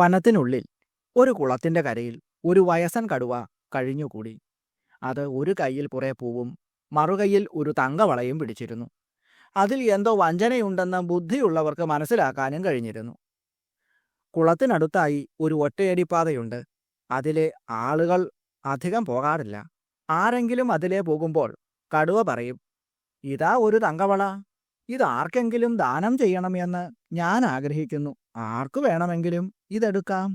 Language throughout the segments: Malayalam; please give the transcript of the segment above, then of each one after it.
വനത്തിനുള്ളിൽ ഒരു കുളത്തിന്റെ കരയിൽ ഒരു വയസ്സൻ കടുവ കഴിഞ്ഞുകൂടി. അത് ഒരു കൈയിൽ കുറെ പൂവും മറുകൈയിൽ ഒരു തങ്കവളയും പിടിച്ചിരുന്നു. അതിൽ എന്തോ വഞ്ചനയുണ്ടെന്ന് ബുദ്ധിയുള്ളവർക്ക് മനസ്സിലാക്കാനും കഴിഞ്ഞിരുന്നു. കുളത്തിനടുത്തായി ഒരു ഒറ്റയടിപ്പാതയുണ്ട്. അതിലെ ആളുകൾ അധികം പോകാറില്ല. ആരെങ്കിലും അതിലെ പോകുമ്പോൾ കടുവ പറയും ഇതാ ഒരു തങ്കവള. ഇതാർക്കെങ്കിലും ദാനം ചെയ്യണമെന്ന് ഞാൻ ആഗ്രഹിക്കുന്നു. ആർക്കു വേണമെങ്കിലും ഇതെടുക്കാം.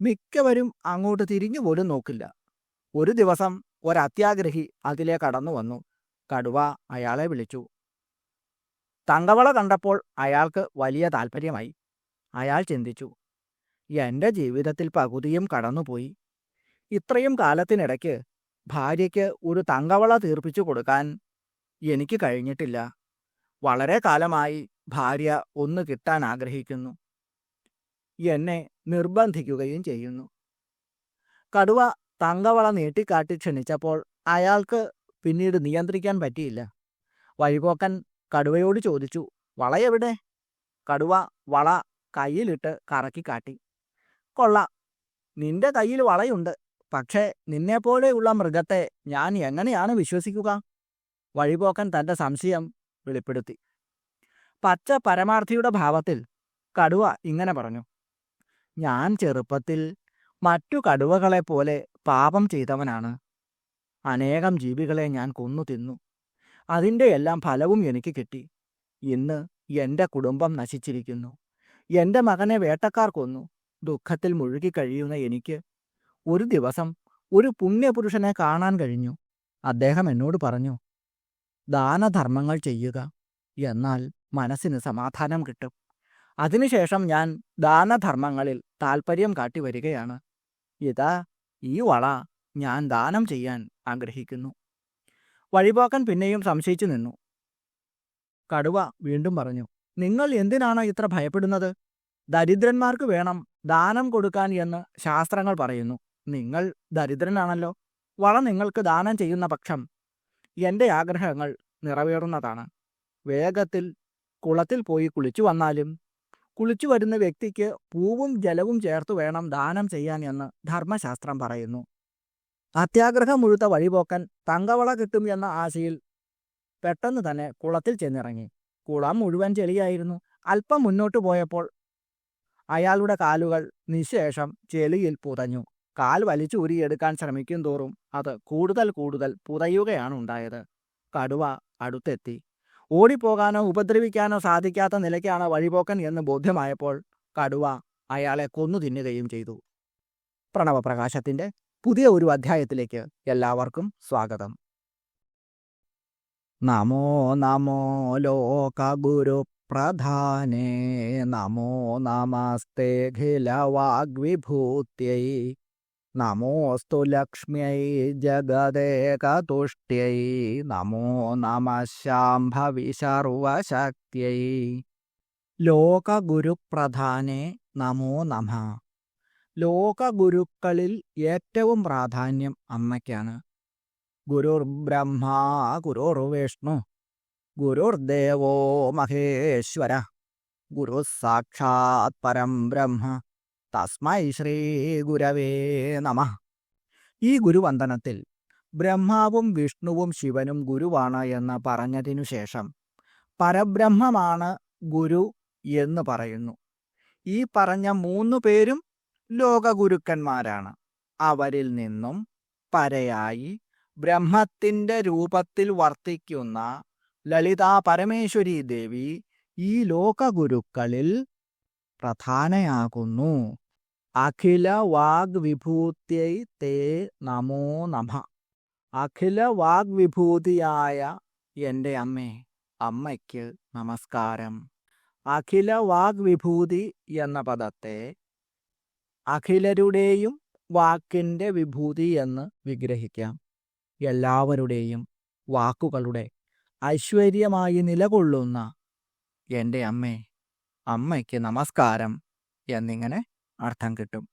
മിക്കവരും അങ്ങോട്ട് തിരിഞ്ഞു പോലും നോക്കില്ല. ഒരു ദിവസം ഒരത്യാഗ്രഹി അതിലെ കടന്നു വന്നു. കടുവ അയാളെ വിളിച്ചു. തങ്കവള കണ്ടപ്പോൾ അയാൾക്ക് വലിയ താല്പര്യമായി അയാൾ ചിന്തിച്ചു എന്റെ ജീവിതത്തിൽ പകുതിയും കടന്നുപോയി. ഇത്രയും കാലത്തിനിടയ്ക്ക് ഭാര്യയ്ക്ക് ഒരു തങ്കവള തീർപ്പിച്ചു കൊടുക്കാൻ എനിക്ക് കഴിഞ്ഞിട്ടില്ല. വളരെ കാലമായി ഭാര്യ ഒന്ന് കിട്ടാൻ ആഗ്രഹിക്കുന്നു. എന്നെ നിർബന്ധിക്കുകയും ചെയ്യുന്നു. കടുവ തങ്കവള നീട്ടിക്കാട്ടി ക്ഷണിച്ചപ്പോൾ അയാൾക്ക് പിന്നീട് നിയന്ത്രിക്കാൻ പറ്റിയില്ല. വഴിപോക്കൻ കടുവയോട് ചോദിച്ചു വള എവിടെ? കടുവ വള കയ്യിലിട്ട് കറക്കി കാട്ടി കൊള്ള നിന്റെ കയ്യിൽ വളയുണ്ട് പക്ഷേ നിന്നെപ്പോലെയുള്ള മൃഗത്തെ ഞാൻ എങ്ങനെയാണ് വിശ്വസിക്കുക? വഴിപോക്കൻ തന്റെ സംശയം വെളിപ്പെടുത്തി. പച്ച പരമാർത്ഥിയുടെ ഭാവത്തിൽ കടുവ ഇങ്ങനെ പറഞ്ഞു ഞാൻ ചെറുപ്പത്തിൽ മറ്റു കടുവകളെപ്പോലെ പാപം ചെയ്തവനാണ്. അനേകം ജീവികളെ ഞാൻ കൊന്നു തിന്നു. അതിന്റെ എല്ലാം ഫലവും എനിക്ക് കിട്ടി. ഇന്ന് എന്റെ കുടുംബം നശിച്ചിരിക്കുന്നു. എന്റെ മകനെ വേട്ടക്കാർ കൊന്നു. ദുഃഖത്തിൽ മുഴുകി കഴിയുന്ന എനിക്ക് ഒരു ദിവസം ഒരു പുണ്യപുരുഷനെ കാണാൻ കഴിഞ്ഞു. അദ്ദേഹം എന്നോട് പറഞ്ഞു ദാനധർമ്മങ്ങൾ ചെയ്യുക. എന്നാൽ മനസ്സിന് സമാധാനം കിട്ടും. അതിനുശേഷം ഞാൻ ദാനധർമ്മങ്ങളിൽ താൽപ്പര്യം കാട്ടി വരികയാണ്. ഇതാ ഈ വള ഞാൻ ദാനം ചെയ്യാൻ ആഗ്രഹിക്കുന്നു. വഴിപോക്കൻ പിന്നെയും സംശയിച്ചു നിന്നു. കടുവ വീണ്ടും പറഞ്ഞു നിങ്ങൾ എന്തിനാണ് ഇത്ര ഭയപ്പെടുന്നത്? ദരിദ്രന്മാർക്ക് വേണം ദാനം കൊടുക്കാൻ എന്ന് ശാസ്ത്രങ്ങൾ പറയുന്നു. നിങ്ങൾ ദരിദ്രനാണല്ലോ. വള നിങ്ങൾക്ക് ദാനം ചെയ്യുന്ന പക്ഷം എന്റെ ആഗ്രഹങ്ങൾ നിറവേറുന്നതാണ്. വേഗത്തിൽ കുളത്തിൽ പോയി കുളിച്ചു വന്നാലും കുളിച്ചു വരുന്ന വ്യക്തിക്ക് പൂവും ജലവും ചേർത്ത് വേണം ദാനം ചെയ്യാൻ എന്ന് ധർമ്മശാസ്ത്രം പറയുന്നു. അത്യാഗ്രഹം മുഴുത്ത വഴിപോക്കൻ തങ്കവള കിട്ടും എന്ന ആശയിൽ പെട്ടെന്ന് തന്നെ കുളത്തിൽ ചെന്നിറങ്ങി. കുളം മുഴുവൻ ചെളിയായിരുന്നു. അല്പം മുന്നോട്ട് പോയപ്പോൾ അയാളുടെ കാലുകൾ നിശേഷം ചെളിയിൽ പുതഞ്ഞു. കാൽ വലിച്ചു ഉരിയെടുക്കാൻ ശ്രമിക്കും തോറും അത് കൂടുതൽ കൂടുതൽ പുതയുകയാണ് ഉണ്ടായത്. കടുവ അടുത്തെത്തി. ഓടിപ്പോകാനോ ഉപദ്രവിക്കാനോ സാധിക്കാത്ത നിലയ്ക്കാണ് വഴിപോക്കൻ എന്ന് ബോധ്യമായപ്പോൾ കടുവ അയാളെ കൊന്നു തിന്നുകയും ചെയ്തു. പ്രണവപ്രകാശത്തിന്റെ പുതിയ ഒരു അധ്യായത്തിലേക്ക് എല്ലാവർക്കും സ്വാഗതം. നമോ നമോ ലോക ഗുരു പ്രധാനേ നമോ നമസ്തേഖില വാഗ്വിഭൂത്यै നമോസ്തു ലക്ഷ്മ്യൈ ജഗദേകതുഷ്ട്യൈ നമോ നമ ശാംഭവി സർവശക്തിയൈ ലോകഗുരുപ്രധാനെ നമോ നമ. ലോകഗുരുക്കളിൽ ഏറ്റവും പ്രാധാന്യം അമ്മയ്ക്കാണ്. ഗുരുർ ബ്രഹ്മ ഗുരുർ വിഷ്ണു ഗുരുർദേവോ മഹേശ്വര ഗുരു സാക്ഷാത് പരം ബ്രഹ്മ. തസ്മൈ ശ്രീ ഗുരവേ നമ. ഈ ഗുരുവന്ദനത്തിൽ ബ്രഹ്മാവും വിഷ്ണുവും ശിവനും ഗുരുവാണ് എന്ന് പറഞ്ഞതിനു ശേഷം പരബ്രഹ്മമാണ് ഗുരു എന്ന് പറയുന്നു. ഈ പറഞ്ഞ മൂന്നു പേരും ലോകഗുരുക്കന്മാരാണ്. അവരിൽ നിന്നും പരയായി ബ്രഹ്മത്തിന്റെ രൂപത്തിൽ വർത്തിക്കുന്ന ലളിതാ പരമേശ്വരി ദേവി ഈ ലോകഗുരുക്കളിൽ പ്രധാനയാകുന്നു. അഖില വാഗ്വിഭൂത്യൈ തേ നമോ നമ. അഖില വാഗ്വിഭൂതിയായ എന്റെ അമ്മേ അമ്മയ്ക്ക് നമസ്കാരം. അഖില വാഗ്വിഭൂതി എന്ന പദത്തെ അഖിലരുടെയും വാക്കിന്റെ വിഭൂതി എന്ന് വിഗ്രഹിക്കാം. എല്ലാവരുടെയും വാക്കുകളുടെ ഐശ്വര്യമായി നിലകൊള്ളുന്ന എന്റെ അമ്മേ അമ്മയ്ക്ക് നമസ്കാരം എന്നിങ്ങനെ അർത്ഥം കിട്ടും.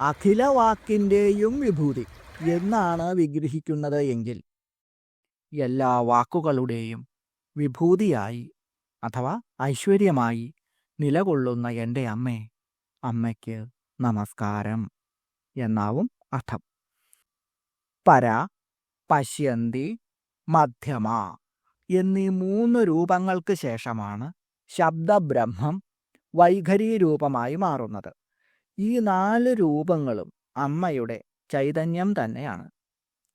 അഖില വാക്കിന്റെയും വിഭൂതി എന്നാണ് വിഗ്രഹിക്കുന്നത് എങ്കിൽ എല്ലാ വാക്കുകളുടെയും വിഭൂതിയായി അഥവാ ഐശ്വര്യമായി നിലകൊള്ളുന്ന എന്റെ അമ്മേ അമ്മയ്ക്ക് നമസ്കാരം എന്നാവും അർത്ഥം. പര പശ്യന്തി മധ്യമ എന്നീ മൂന്ന് രൂപങ്ങൾക്ക് ശേഷമാണ് ശബ്ദബ്രഹ്മം വൈഖരി രൂപമായി മാറുന്നത്. ഈ നാല് രൂപങ്ങളും അമ്മയുടെ ചൈതന്യം തന്നെയാണ്.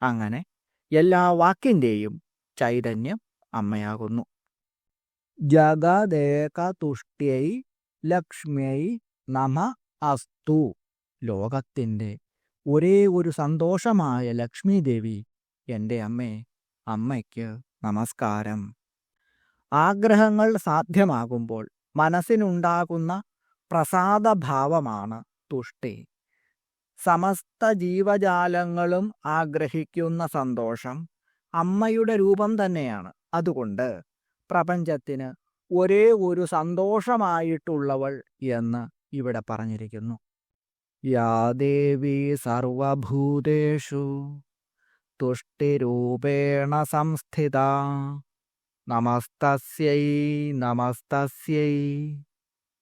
അങ്ങനെ എല്ലാ വാക്കിന്റെയും ചൈതന്യം അമ്മയാകുന്നു. ജഗദേക തുഷ്ട്യൈ ലക്ഷ്മ്യൈ നമ അസ്തു. ലോകത്തിന്റെ ഒരേ ഒരു സന്തോഷമായ ലക്ഷ്മി ദേവി എന്റെ അമ്മേ അമ്മയ്ക്ക് നമസ്കാരം. ആഗ്രഹങ്ങൾ സാധ്യമാകുമ്പോൾ മനസ്സിനുണ്ടാകുന്ന പ്രസാദഭാവമാണ് തുഷ്ടി. സമസ്ത ജീവജാലങ്ങളും ആഗ്രഹിക്കുന്ന സന്തോഷം അമ്മയുടെ രൂപം തന്നെയാണ്. അതുകൊണ്ട് പ്രപഞ്ചത്തിന് ഒരേ ഒരു സന്തോഷമായിട്ടുള്ളവൾ എന്ന് ഇവിടെ പറഞ്ഞിരിക്കുന്നു. യാ ദേവി സർവഭൂതേഷു തുഷ്ടിരൂപേണ സംസ്ഥിത. നമസ്തസ്യൈ നമസ്തസ്യൈ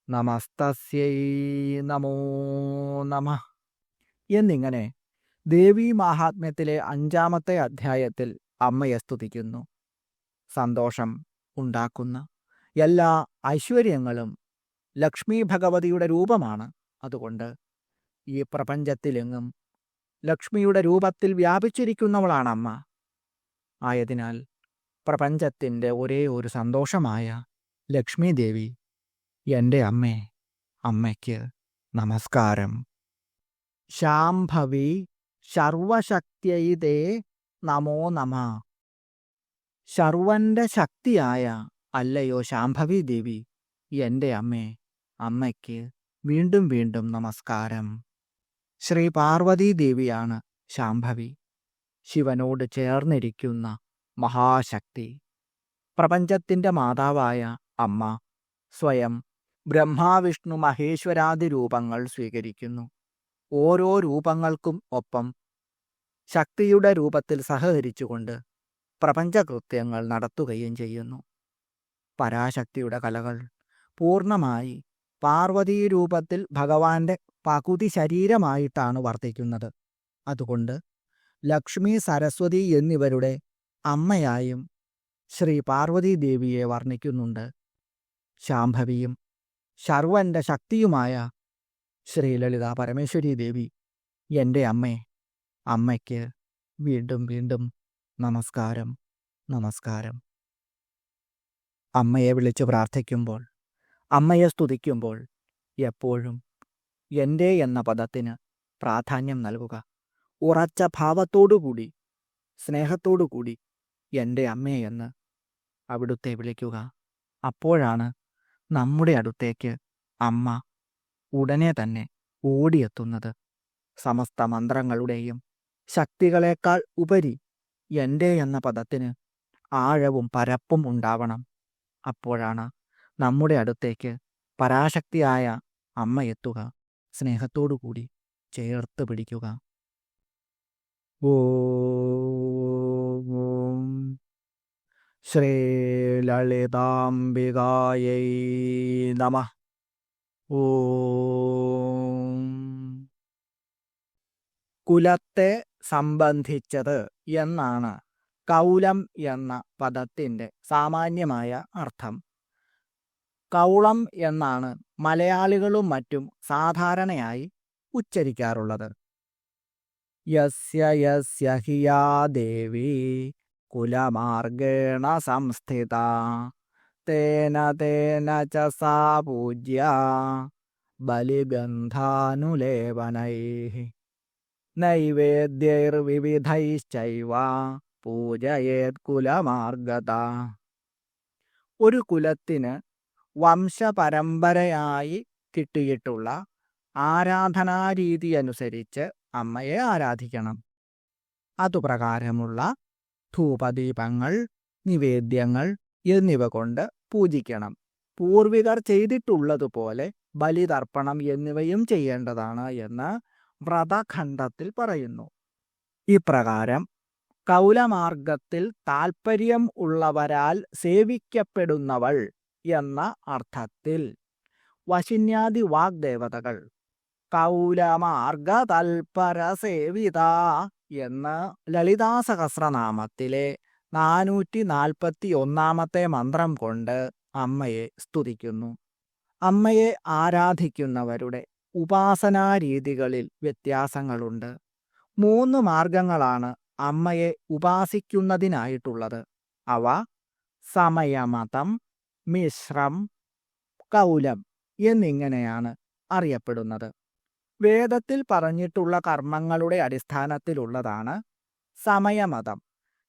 നമസ്തസ്യൈ നമോ നമ. എന്നിങ്ങനെ ദേവി മാഹാത്മ്യത്തിലെ അഞ്ചാമത്തെ അധ്യായത്തിൽ അമ്മയെ സ്തുതിക്കുന്നു. സന്തോഷം ഉണ്ടാക്കുന്ന എല്ലാ ഐശ്വര്യങ്ങളും ലക്ഷ്മി ഭഗവതിയുടെ രൂപമാണ് അതുകൊണ്ട് ഈ പ്രപഞ്ചത്തിലെങ്ങും ലക്ഷ്മിയുടെ രൂപത്തിൽ വ്യാപിച്ചിരിക്കുന്നവളാണ് അമ്മ ആയതിനാൽ പ്രപഞ്ചത്തിന്റെ ഒരേ ഒരു സന്തോഷമായ ലക്ഷ്മി ദേവി എന്റെ അമ്മേ അമ്മയ്ക്ക് നമസ്കാരം. ശാംഭവി സർവശക്തിയതേ നമോ നമ. ശർവന്റെ ശക്തിയായ അല്ലയോ ശാംഭവി ദേവി എന്റെ അമ്മേ അമ്മയ്ക്ക് വീണ്ടും വീണ്ടും നമസ്കാരം. ശ്രീ പാർവതി ദേവിയാണ് ശാംഭവി. ശിവനോട് ചേർന്നിരിക്കുന്ന മഹാശക്തി. പ്രപഞ്ചത്തിന്റെ മാതാവായ അമ്മ സ്വയം ബ്രഹ്മാവിഷ്ണു മഹേശ്വരാദി രൂപങ്ങൾ സ്വീകരിക്കുന്നു. ഓരോ രൂപങ്ങൾക്കും ഒപ്പം ശക്തിയുടെ രൂപത്തിൽ സഹകരിച്ചുകൊണ്ട് പ്രപഞ്ചകൃത്യങ്ങൾ നടത്തുകയും ചെയ്യുന്നു. പരാശക്തിയുടെ കലകൾ പൂർണമായി പാർവതീ രൂപത്തിൽ ഭഗവാന്റെ പകുതി ശരീരമായിട്ടാണ് വർത്തിക്കുന്നത്. അതുകൊണ്ട് ലക്ഷ്മി സരസ്വതി എന്നിവരുടെ അമ്മയായും ശ്രീ പാർവതീദേവിയെ വർണിക്കുന്നുണ്ട്. ശാംഭവിയും ശർവന്റെ ശക്തിയുമായ ശ്രീ ലളിത പരമേശ്വരി ദേവി എന്റെ അമ്മേ അമ്മയ്ക്ക് വീണ്ടും വീണ്ടും നമസ്കാരം നമസ്കാരം. അമ്മയെ വിളിച്ചു പ്രാർത്ഥിക്കുമ്പോൾ അമ്മയെ സ്തുതിക്കുമ്പോൾ എപ്പോഴും എന്റെ എന്ന പദത്തിന് പ്രാധാന്യം നൽകുക. ഉറച്ച ഭാവത്തോടുകൂടി സ്നേഹത്തോടുകൂടി എന്റെ അമ്മയെന്ന് അവിടുത്തെ വിളിക്കുക. അപ്പോഴാണ് നമ്മുടെ അടുത്തേക്ക് അമ്മ ഉടനെ തന്നെ ഓടിയെത്തുന്നത്. സമസ്ത മന്ത്രങ്ങളുടെയും ശക്തികളേക്കാൾ ഉപരി എന്റെ എന്ന പദത്തിന് ആഴവും പരപ്പും ഉണ്ടാവണം. അപ്പോഴാണ് നമ്മുടെ അടുത്തേക്ക് പരാശക്തിയായ അമ്മ എത്തുക. സ്നേഹത്തോടു കൂടി ചേർത്ത് പിടിക്കുക. ഓം ശ്രീലളിതാംബികായൈ നമ. ഓം കുലത്തെ സംബന്ധിച്ചത് എന്നാണ് കൗലം എന്ന പദത്തിന്റെ സാമാന്യമായ അർത്ഥം. കൗളം എന്നാണ് മലയാളികളും മറ്റും സാധാരണയായി ഉച്ചരിക്കാറുള്ളത്. യസ്യ ദേവി കുലമാർഗേണ സംസ്ഥിത. തേന തേന ച സാ പൂജ്യ ബലിബന്ധാനുലേപനൈ നൈവേദ്യൈർവിവിധൈശ്ചൈവ പൂജയേത് കുലമാർഗത. ഒരു കുലത്തിന് വംശപരമ്പരയായി കിട്ടിയിട്ടുള്ള ആരാധനാരീതി അനുസരിച്ച് അമ്മയെ ആരാധിക്കണം. അതുപ്രകാരമുള്ള ധൂപദീപങ്ങൾ നിവേദ്യങ്ങൾ എന്നിവ കൊണ്ട് പൂജിക്കണം. പൂർവികർ ചെയ്തിട്ടുള്ളതുപോലെ ബലിതർപ്പണം എന്നിവയും ചെയ്യേണ്ടതാണ് എന്ന് വ്രതഖണ്ഡത്തിൽ പറയുന്നു. ഇപ്രകാരം കൗലമാർഗത്തിൽ താൽപ്പര്യം ഉള്ളവരാൽ സേവിക്കപ്പെടുന്നവൾ എന്ന അർത്ഥത്തിൽ വശിന്യാദി വാഗ്ദേവതകൾ കൗലമാർഗ തൽപര സേവിത എന്ന് ലളിതാ സഹസ്രനാമത്തിലെ നാനൂറ്റി നാൽപ്പത്തി ഒന്നാമത്തെ മന്ത്രം കൊണ്ട് അമ്മയെ സ്തുതിക്കുന്നു. അമ്മയെ ആരാധിക്കുന്നവരുടെ ഉപാസനാരീതികളിൽ വ്യത്യാസങ്ങളുണ്ട്. മൂന്ന് മാർഗങ്ങളാണ് അമ്മയെ ഉപാസിക്കുന്നതിനായിട്ടുള്ളത്. അവ സമയമതം മിശ്രം കൗലം എന്നിങ്ങനെയാണ് അറിയപ്പെടുന്നത്. വേദത്തിൽ പറഞ്ഞിട്ടുള്ള കർമ്മങ്ങളുടെ അടിസ്ഥാനത്തിലുള്ളതാണ് സമയമതം.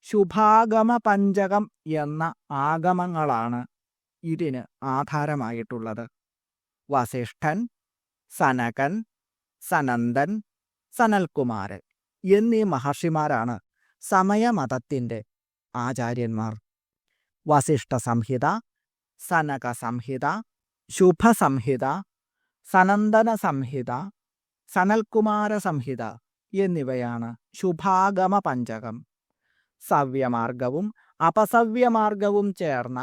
ശുഭാഗമ പഞ്ചകം എന്ന ആഗമങ്ങളാണ് ഇതിന് ആധാരമായിട്ടുള്ളത്. വസിഷ്ഠൻ സനകൻ സനന്ദൻ സനൽകുമാരൻ എന്നീ മഹർഷിമാരാണ് സമയമതത്തിന്റെ ആചാര്യന്മാർ. വസിഷ്ഠ സംഹിത സനക സംഹിത ശുഭസംഹിത സനന്ദന സംഹിത സനൽകുമാര സംഹിത എന്നിവയാണ് ശുഭാഗമ പഞ്ചകം സവ്യമാർഗവും അപസവ്യമാർഗവും ചേർന്ന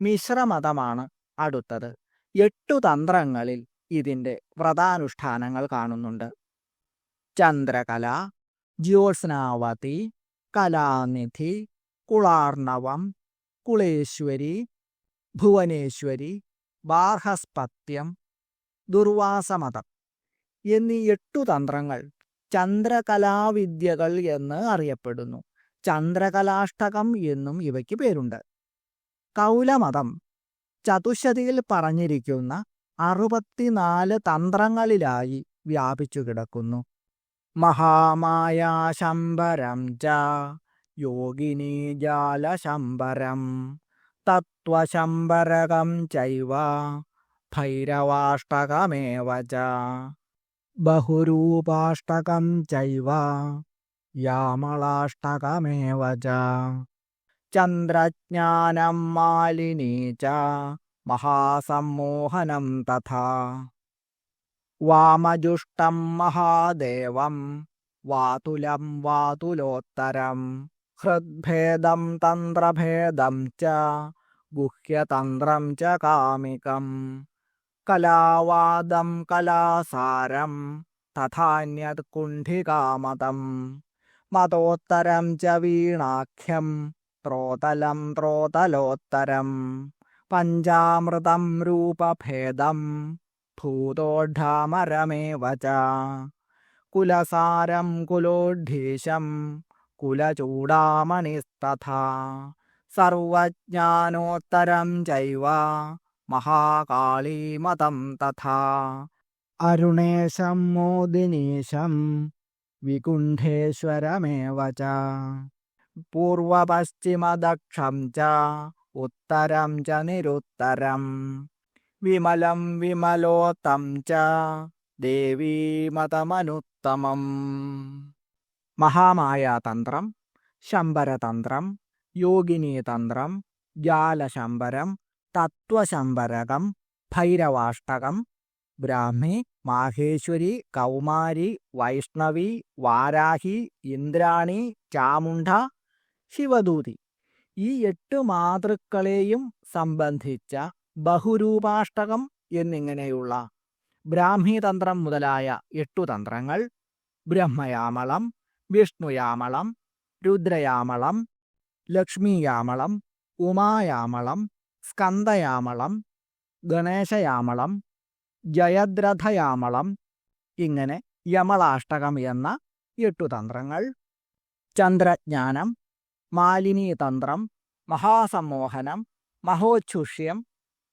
മിശ്രമതമാണ് അടുത്തത്. എട്ടു തന്ത്രങ്ങളിൽ ഇതിന്റെ വ്രതാനുഷ്ഠാനങ്ങൾ കാണുന്നുണ്ട്. ചന്ദ്രകല ജ്യോത്സ്നാവതി കലാനിധി കുളാർണവം കുളേശ്വരി ഭുവനേശ്വരി ബാർഹസ്പത്യം ദുർവാസമതം. എന്നീ എട്ടു തന്ത്രങ്ങൾ ചന്ദ്രകലാവിദ്യകൾ എന്ന് അറിയപ്പെടുന്നു. ചന്ദ്രകലാഷ്ടകം എന്നും ഇവയ്ക്ക് പേരുണ്ട്. കൗലമതം ചതുശതിയിൽ പറഞ്ഞിരിക്കുന്ന അറുപത്തിനാല് തന്ത്രങ്ങളിലായി വ്യാപിച്ചു കിടക്കുന്നു. മഹാമായാശംബരം ച യോഗിനി ജാലശംബരം തത്വശംബരകം ചൈവ ഭൈരവാഷ്ടകമേവ ച. ബഹുരൂപാഷ്ടകം ചൈവ യാമളാഷ്ടകമേവ ച. ചന്ദ്രജ്ഞാനം മാലിനീ ച മഹാസമ്മോഹനം തഥാ. വാമജുഷ്ടം മഹാദേവം വാതുലം വാതുലോത്തരം ഹൃദ്ഭേദം തന്ത്രഭേദം ച ഗുഹ്യതന്ത്രം ച കാമികം. കലാവാദം കലാസാരം തഥാന്യത് കുണ്ഠികാമതം മതോത്തരം ച വീണാഖ്യം ത്രോതലം ത്രോതലോത്തരം പഞ്ചാമൃതം രൂപഭേദം ഭൂതോഢാമരമേവ കുലസാരം കുലോഢീശം കുലചൂടാമണിസ്തഥ സർവജ്ഞാനോത്തരം ചൈവ മഹാകാളീമതം തഥാ. അരുണേശം മോദിനീശം വികുണ്ഠേശ്വരമേവ ച. പൂർവപശ്ചിമദക്ഷം ച ഉത്തരം ച നിരുത്തരം. വിമലം വിമലോത്തം ച ദേവീമതമനുത്തമം മഹാമായാതന്ത്രം ശമ്പരതന്ത്രം യോഗിനീതന്ത്രം ജാലശമ്പരം തത്വശമ്പരകം ഭൈരവാഷ്ടകം ബ്രാഹ്മി മാഹേശ്വരി കൗമാരി വൈഷ്ണവി വാരാഹി ഇന്ദ്രാണി ചാമുണ്ഡ ശിവദൂതി. ഈ എട്ട് മാതൃക്കളെയും സംബന്ധിച്ച ബഹുരൂപാഷ്ടകം എന്നിങ്ങനെയുള്ള ബ്രാഹ്മീതന്ത്രം മുതലായ എട്ടു തന്ത്രങ്ങൾ ബ്രഹ്മയാമളം വിഷ്ണുയാമളം രുദ്രയാമളം ലക്ഷ്മിയാമളം ഉമായാമളം സ്കന്ദയാമളം ഗണേശയാമളം ജയദ്രഥയാമളം ഇങ്ങനെ യമളാഷ്ടകം എന്ന എട്ടു തന്ത്രങ്ങൾ. ചന്ദ്രജ്ഞാനം മാലിനീതന്ത്രം മഹാസമ്മോഹനം മഹോച്ഛുഷ്യം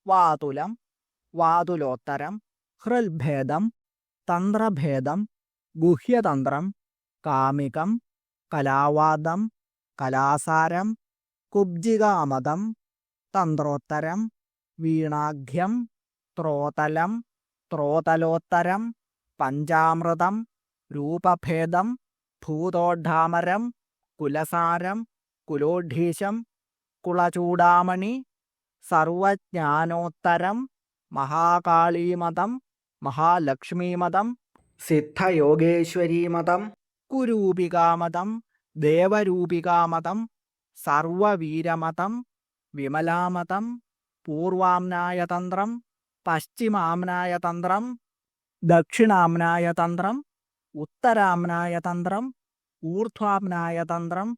വാതുലം വാതുലോത്തരം ഹൃൽഭേദം തന്ത്രഭേദം ഗുഹ്യതന്ത്രം കാമികം കലാവാദം കലാസാരം കുബ്ജികാമതം തന്ത്രോത്തരം വീണാഘ്യം ത്രോതലം ത്രോതലോത്തരം പഞ്ചാമൃതം രൂപഭേദം ഭൂതോഢാമരം കുലസാരം കുലോഢീശം കുളചൂടാമണി സർവജ്ഞാനോത്തരം മഹാകാളീമതം മഹാലക്ഷ്മീമതം സിദ്ധയോഗേശ്വരീമതം കുരൂപികാമതം ദേവരൂപികാമതം സർവവീരമതം വിമലാമതം പൂർവാംനായതന്ത്രം പശ്ചിമാംനായതന്ത്രം ദക്ഷിണാംനായ തന്ത്രം ഉത്തരാംനായ തന്ത്രം ഊർധ്വാംനായ തന്ത്രം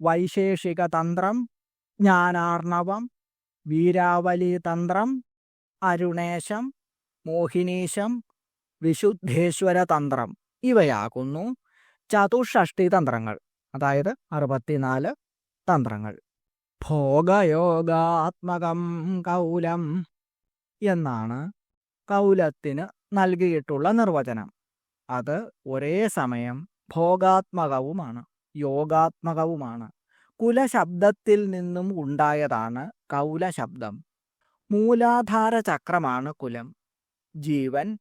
വൈശേഷിക തന്ത്രം ജ്ഞാനാർണവം വീരാവലി തന്ത്രം അരുണേശം മോഹിനീശം വിശുദ്ധേശ്വര തന്ത്രം ഇവയാകുന്നു ചതുഷ്ഷഷ്ടി തന്ത്രങ്ങൾ അതായത് അറുപത്തിനാല് തന്ത്രങ്ങൾ. ഭോഗയോഗാത്മകം കൗലം എന്നാണ് കൗലത്തിന് നൽകിയിട്ടുള്ള നിർവചനം. അത് ഒരേ സമയം ഭോഗാത്മകവുമാണ് യോഗാത്മകവുമാണ്. കുലശബ്ദത്തിൽ നിന്നും ഉണ്ടായതാണ് കൗലശബ്ദം. മൂലാധാര ചക്രമാണ് കുലം. ജീവൻ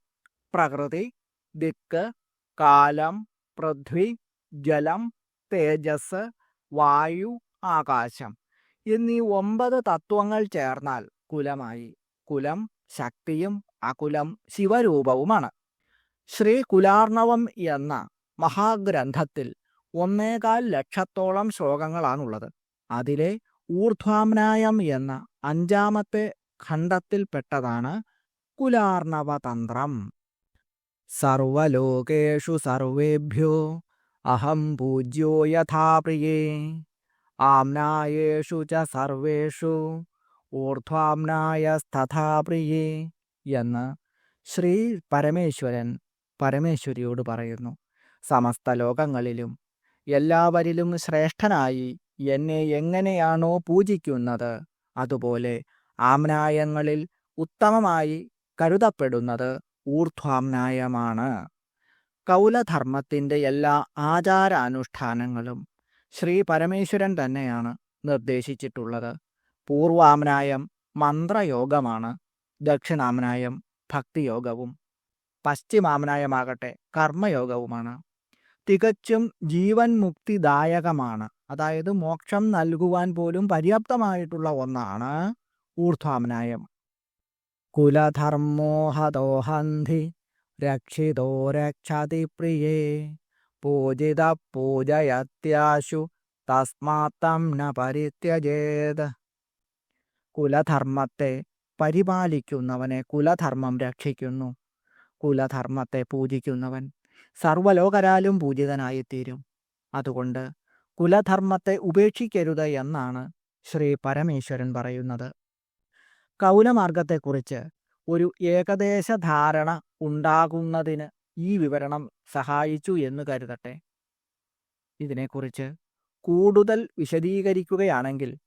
പ്രകൃതി ദിക്ക് കാലം പൃഥ്വി ജലം തേജസ് വായു ആകാശം. എന്നീ ഒമ്പത് തത്വങ്ങൾ ചേർന്നാൽ കുലമായി. കുലം ശക്തിയും അകുലം ശിവരൂപവുമാണ്. ശ്രീ കുലാർണവം എന്ന മഹാഗ്രന്ഥത്തിൽ ഒന്നേകാൽ ലക്ഷത്തോളം ശ്ലോകങ്ങളാണുള്ളത്. അതിലെ ഊർധ്വാമനായം എന്ന അഞ്ചാമത്തെ ഖണ്ഡത്തിൽപ്പെട്ടതാണ് കുലാർണവതന്ത്രം. സർവലോകേഷു സർവേഭ്യോ അഹം പൂജ്യോ യഥാ പ്രിയേ. ആംനായേഷു ച സർവേഷു ഊർധ്വാംനായസ്തഥാ പ്രിയേ എന്ന് ശ്രീ പരമേശ്വരൻ പരമേശ്വരിയോട് പറയുന്നു. സമസ്ത ലോകങ്ങളിലും എല്ലാവരിലും ശ്രേഷ്ഠനായി എന്നെ എങ്ങനെയാണോ പൂജിക്കുന്നത് അതുപോലെ ആംനായങ്ങളിൽ ഉത്തമമായി കരുതപ്പെടുന്നത് ഊർധ്വാംനായമാണ് കൗലധർമ്മത്തിന്റെ എല്ലാ ആചാരാനുഷ്ഠാനങ്ങളും ശ്രീ പരമേശ്വരൻ തന്നെയാണ് നിർദ്ദേശിച്ചിട്ടുള്ളത്. പൂർവാമനായം മന്ത്രയോഗമാണ് ദക്ഷിണാമനായം ഭക്തിയോഗവും പശ്ചിമാമനായമാകട്ടെ കർമ്മയോഗവുമാണ്. തികച്ചും ജീവൻ മുക്തിദായകമാണ് അതായത് മോക്ഷം നൽകുവാൻ പോലും പര്യാപ്തമായിട്ടുള്ള ഒന്നാണ് ഊർധ്വാമനായം കുലധർമ്മോഹദോഹന്ധി രക്ഷിതോ രക്ഷതി പ്രിയേ. പൂജിത പൂജയത്യാശു തസ്മാത്തം ന പരിത്യജേത്. കുലധർമ്മത്തെ പരിപാലിക്കുന്നവനെ കുലധർമ്മം രക്ഷിക്കുന്നു. കുലധർമ്മത്തെ പൂജിക്കുന്നവൻ സർവലോകരാലും പൂജിതനായിത്തീരും. അതുകൊണ്ട് കുലധർമ്മത്തെ ഉപേക്ഷിക്കരുത് എന്നാണ് ശ്രീ പരമേശ്വരൻ പറയുന്നത്. കൗലമാർഗത്തെക്കുറിച്ച് ഒരു ഏകദേശ ധാരണ ഉണ്ടാകുന്നതിന് ഈ വിവരണം സഹായിച്ചു എന്ന് കരുതട്ടെ. ഇതിനെക്കുറിച്ച് കൂടുതൽ വിശദീകരിക്കുകയാണെങ്കിൽ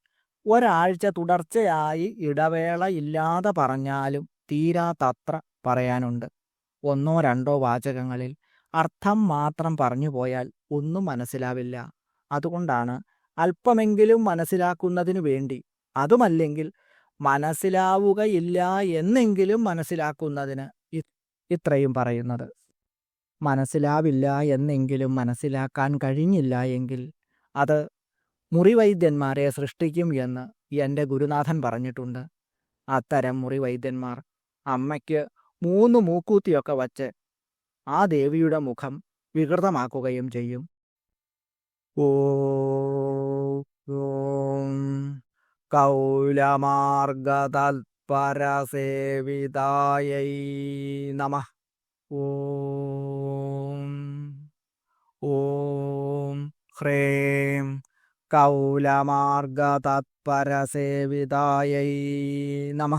ഒരാഴ്ച തുടർച്ചയായി ഇടവേള ഇല്ലാതെ പറഞ്ഞാലും തീരാത്തത്ര പറയാനുണ്ട്. ഒന്നോ രണ്ടോ വാചകങ്ങളിൽ അർത്ഥം മാത്രം പറഞ്ഞു പോയാൽ ഒന്നും മനസ്സിലാവില്ല. അതുകൊണ്ടാണ് അല്പമെങ്കിലും മനസ്സിലാക്കുന്നതിനു വേണ്ടി അതുമല്ലെങ്കിൽ മനസ്സിലാവുകയില്ല എന്നെങ്കിലും മനസ്സിലാക്കുന്നതിന് ഇത്രയും പറയുന്നത്. മനസ്സിലാവില്ല എന്നെങ്കിലും മനസ്സിലാക്കാൻ കഴിഞ്ഞില്ല എങ്കിൽ അത് മുറിവൈദ്യന്മാരെ സൃഷ്ടിക്കും എന്ന് എന്റെ ഗുരുനാഥൻ പറഞ്ഞിട്ടുണ്ട്. അത്തരം മുറിവൈദ്യന്മാർ അമ്മയ്ക്ക് മൂന്ന് മൂക്കൂത്തിയൊക്കെ വച്ച് ആ ദേവിയുടെ മുഖം വികൃതമാക്കുകയും ചെയ്യും. ഓ കൗലമാർഗതൽപരസേവിതായൈ നമ. ഓം ഓം ഹ്രേം കൗലമാർഗതത്പരസേവിതായൈ നമ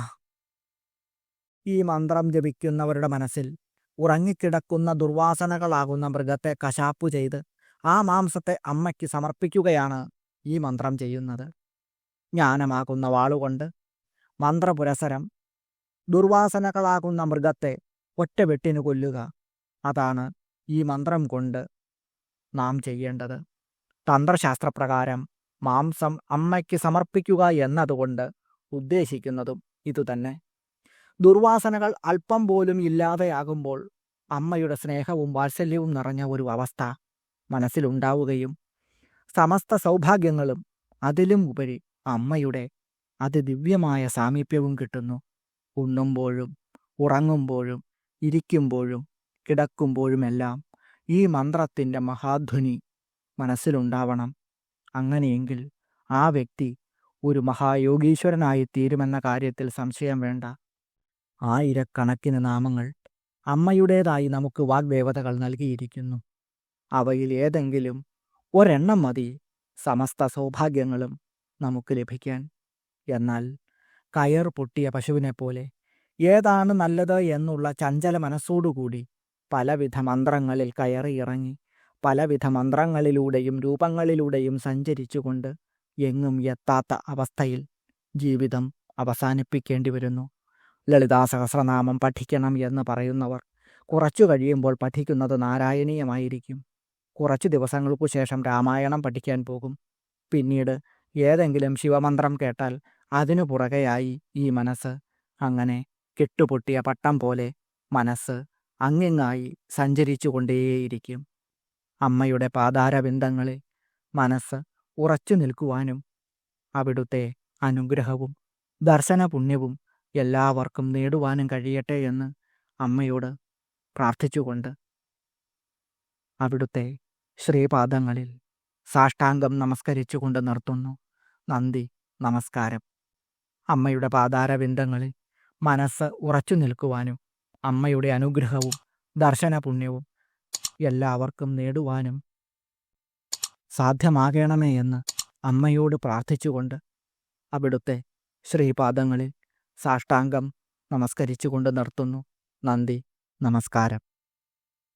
ഈ മന്ത്രം ജപിക്കുന്നവരുടെ മനസ്സിൽ ഉറങ്ങിക്കിടക്കുന്ന ദുർവാസനകളാകുന്ന മൃഗത്തെ കശാപ്പു ചെയ്ത് ആ മാംസത്തെ അമ്മയ്ക്ക് സമർപ്പിക്കുകയാണ് ഈ മന്ത്രം ചെയ്യുന്നത്. ജ്ഞാനമാകുന്ന വാളുകൊണ്ട് മന്ത്രപുരസരം ദുർവാസനകളാകുന്ന മൃഗത്തെ ഒറ്റ വെട്ടിനു കൊല്ലുക. അതാണ് ഈ മന്ത്രം കൊണ്ട് നാം ചെയ്യേണ്ടത്. തന്ത്രശാസ്ത്രപ്രകാരം മാംസം അമ്മയ്ക്ക് സമർപ്പിക്കുക എന്നതുകൊണ്ട് ഉദ്ദേശിക്കുന്നതും ഇതുതന്നെ ദുർവാസനകൾ അല്പം പോലും ഇല്ലാതെയാകുമ്പോൾ അമ്മയുടെ സ്നേഹവും വാത്സല്യവും നിറഞ്ഞ ഒരു അവസ്ഥ മനസ്സിലുണ്ടാവുകയും സമസ്ത സൗഭാഗ്യങ്ങളും അതിലും ഉപരി അമ്മയുടെ അതിദിവ്യമായ സാമീപ്യവും കിട്ടുന്നു. ഉണ്ണുമ്പോഴും ഉറങ്ങുമ്പോഴും ഇരിക്കുമ്പോഴും കിടക്കുമ്പോഴുമെല്ലാം ഈ മന്ത്രത്തിന്റെ മഹാധ്വനി മനസ്സിലുണ്ടാവണം. അങ്ങനെയെങ്കിൽ ആ വ്യക്തി ഒരു മഹായോഗീശ്വരനായി തീരുമെന്ന കാര്യത്തിൽ സംശയം വേണ്ട. ആയിരക്കണക്കിന് നാമങ്ങൾ അമ്മയുടേതായി നമുക്ക് വാഗ്ദേവതകൾ നൽകിയിരിക്കുന്നു. അവയിൽ ഏതെങ്കിലും ഒരെണ്ണം മതി സമസ്ത സൗഭാഗ്യങ്ങളും നമുക്ക് ലഭിക്കാൻ. എന്നാൽ കയർ പൊട്ടിയ പശുവിനെപ്പോലെ ഏതാണ് നല്ലത് എന്നുള്ള ചഞ്ചല മനസ്സോടുകൂടി പലവിധ മന്ത്രങ്ങളിൽ കയറിയിറങ്ങി പലവിധ മന്ത്രങ്ങളിലൂടെയും രൂപങ്ങളിലൂടെയും സഞ്ചരിച്ചുകൊണ്ട് എങ്ങും എത്താത്ത അവസ്ഥയിൽ ജീവിതം അവസാനിപ്പിക്കേണ്ടി വരുന്നു ലളിതാ സഹസ്രനാമം പഠിക്കണം എന്ന് പറയുന്നവർ കുറച്ചു കഴിയുമ്പോൾ പഠിക്കുന്നത് നാരായണീയമായിരിക്കും. കുറച്ച് ദിവസങ്ങൾക്കു ശേഷം രാമായണം പഠിക്കാൻ പോകും. പിന്നീട് ഏതെങ്കിലും ശിവമന്ത്രം കേട്ടാൽ അതിനു പുറകെയായി ഈ മനസ്സ് അങ്ങനെ കെട്ടുപൊട്ടിയ പട്ടം പോലെ മനസ്സ് അങ്ങിങ്ങായി സഞ്ചരിച്ചു കൊണ്ടേയിരിക്കും അമ്മയുടെ പാതാരബിന്ദങ്ങളിൽ മനസ്സ് ഉറച്ചു നിൽക്കുവാനും അവിടുത്തെ അനുഗ്രഹവും ദർശനപുണ്യവും എല്ലാവർക്കും നേടുവാനും കഴിയട്ടെ എന്ന് അമ്മയോട് പ്രാർത്ഥിച്ചുകൊണ്ട് അവിടുത്തെ ശ്രീപാദങ്ങളിൽ സാഷ്ടാംഗം നമസ്കരിച്ചുകൊണ്ട് നിർത്തുന്നു. നന്ദി നമസ്കാരം. അമ്മയുടെ പാതാരബിന്ദങ്ങളിൽ മനസ്സ് ഉറച്ചു നിൽക്കുവാനും അമ്മയുടെ അനുഗ്രഹവും ദർശന പുണ്യവും എല്ലാവർക്കും നേടുവാനും സാധ്യമാകണമേ എന്ന് അമ്മയോട് പ്രാർത്ഥിച്ചുകൊണ്ട് അവിടുത്തെ ശ്രീപാദങ്ങളിൽ സാഷ്ടാംഗം നമസ്കരിച്ചുകൊണ്ട് നിർത്തുന്നു. നന്ദി നമസ്കാരം.